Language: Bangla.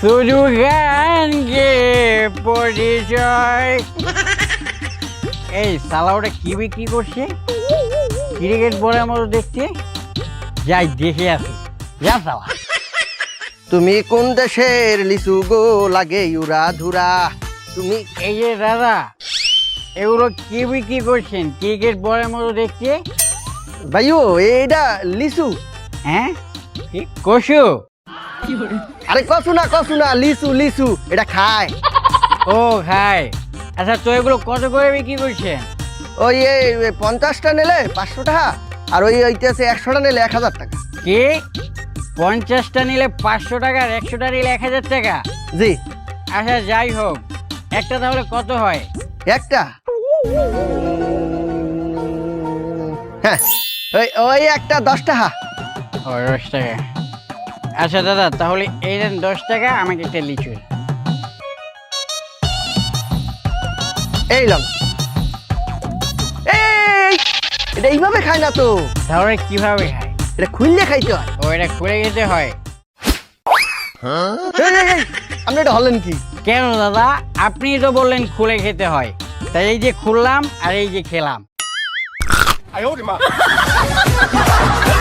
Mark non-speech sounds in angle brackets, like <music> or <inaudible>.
শুধু গানকে পরিচয়। এই সালা ওটা কি বিক্রি করছে? ক্রিকেট বলের মতো দেখতে। যাই দেখে আসি। যা সালা। তুমি কোন দেশের লিচু গো লাগে ইউরা ধুরা? তুমি এই যে দাদা এগুলো কি বিক্রি করছেন? ক্রিকেট বলের মতো দেখতে। ভাইও এইটা লিচু। হ্যাঁ? কসু। আরে কসু না কসু না লিচু লিচু এটা খায়। <laughs> ও খাই আচ্ছা তো এগুলো কত করে বিক্রি করছেন ওই এই পঞ্চাশটা নিলে পাঁচশো টাকা আর ওই ওইটাছে একশোটা নিলে এক হাজার টাকা। কি? পঞ্চাশটা নিলে পাঁচশো টাকা আর একশোটা নিলে এক হাজার টাকা? জি। আচ্ছা যাই হোক একটা তাহলে কত হয়? একটা। হ্যাঁ ওই ওই একটা দশ টাকা। ও দশ টাকা। আচ্ছা দাদা তাহলে এই দেন দশ টাকা আমাকে একটা লিচু। এই লং এই এটা এইভাবে খায় না তো। তাহলে কীভাবে খায়? এটা খুললে খাইতে হয়। ও এটা খুলে খেতে হয়। আপনি এটা হলেন কি? কেন দাদা? আপনি তো বললেন খুলে খেতে হয়। তাই এই যে খুললাম আর এই যে খেলাম।